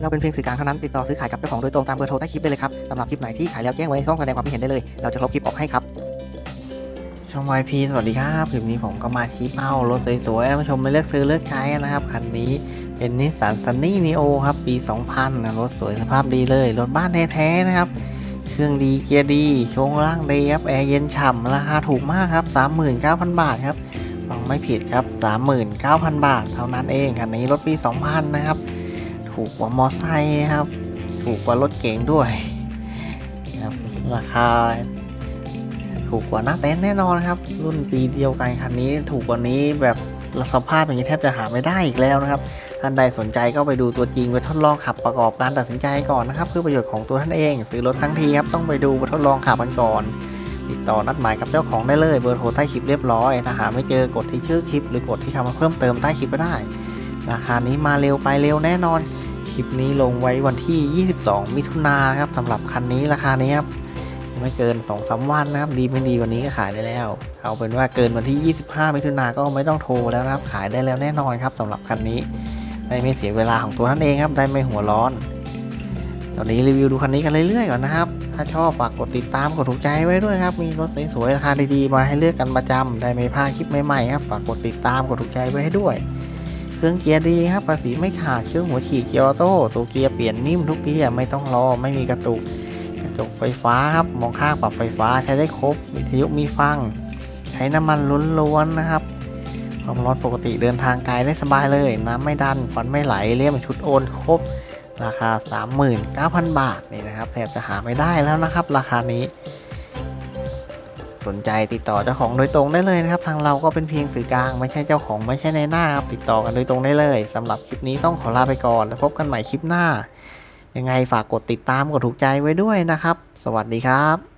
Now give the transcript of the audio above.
เราเป็นเพียงสื่อกลางเท่านั้นติดต่อซื้อขายกับเจ้าของโดยตรงตามเบอร์โทรใต้คลิปได้เลยครับสำหรับคลิปไหนที่ขายแล้วแจ้งไว้ในช่องแสดงความคิดเห็นได้เลย เราจะลบคลิปออกให้ครับช่อง YP สวัสดีครับคลิปนี้ผมก็มาชี้เป้ารถสวยๆให้ท่านผู้ชมไปเลือกซื้อเลือกใช้นะครับคันนี้เป็นนิสสันซันนี่นีโอครับปี 2000นะรถสวยสภาพดีเลยรถบ้านแท้ๆนะครับเครื่องดีเกียร์ดีช่วงล่างดีครับแอร์เย็นฉ่ำราคาถูกมากครับ 39,000 บาทครับฟังไม่ผิดครับ 39,000 บาท เท่านั้นเองคันนี้รถปี 2000 นะครับ ถูกกว่ามอไซค์นะครับ ถูกกว่ารถเก๋งด้วยนะครับราคา ถูกกว่าหน้าเต็นท์แน่นอนครับ รุ่นปีเดียวกันคันนี้ ถูกกว่านี้แบบสภาพอย่างนี้แทบจะหาไม่ได้อีกแล้วนะครับท่านใดสนใจก็ไปดูตัวจริงไปทดลองขับประกอบการตัดสินใจก่อนนะครับเพื่อประโยชน์ของตัวท่านเอง ซื้อรถทั้งทีครับต้องไปดูไปทดลองขับกันก่อนติดต่อนัดหมายกับเจ้าของได้เลยเบอร์โทรใต้คลิปเรียบร้อย ถ้าหาไม่เจอกดที่ชื่อคลิป หรือกดที่คำว่าเพิ่มเติมใต้คลิปก็ได้ ราคานี้มาเร็วไปเร็วแน่นอน คลิปนี้ลงไว้วันที่ 22 มิถุนายนครับสำหรับคันนี้ราคานี้ครับไม่เกิน2อสวันนะครับ ดีไม่ดีวันนี้ก็ขายได้แล้ว เอาเป็นว่าเกินวันที่ 25 มิถุนายนก็ไม่ต้องโทรแล้วนะครับ ขายได้แล้วแน่นอนครับสำหรับคันนี้ได้ไม่เสียเวลาของตัวท่านเองครับ ได้ไม่หัวร้อน ตอนนี้รีวิวดูคันนี้กันเรื่อยๆก่อนนะครับ ถ้าชอบฝากกดติดตามกดถูกใจไว้ด้วยครับ มีรถสวยๆราคาดีๆมาให้เลือกกันประจำได้ไม่พลาดคลิปใหม่ๆครับ ฝากกดติดตามกดถูกใจไว้ให้ด้วย เครื่องเกียร์ดีครับภาษีไม่ขาดเครื่องหัวฉีดเกียร์ออโต้ตัวเกียร์เปลี่ยนนิ่มทุกเกียร์ไม่ต้องรอไม่มีกระตุก กระจกไฟฟ้าครับมองข้างปรับไฟฟ้าใช้ได้ครบวิทยุมีฟัง ใช้น้ำมันล้วนๆนะครับความร้อนปกติเดินทางไกลได้สบายเลย น้ำไม่ดันควันไม่ไหลเรียมชุดโอนครบ ราคา 39,000 บาทนี่นะครับแทบจะหาไม่ได้แล้วนะครับ ราคานี้ สนใจติดต่อเจ้าของโดยตรงได้เลยนะครับทางเราก็เป็นเพียงสื่อกลางไม่ใช่เจ้าของไม่ใช่ในหน้าครับติดต่อกันโดยตรงได้เลยสำหรับคลิปนี้ต้องขอลาไปก่อน แล้วพบกันใหม่คลิปหน้า ยังไงฝากกดติดตามกดถูกใจไว้ด้วยนะครับ สวัสดีครับ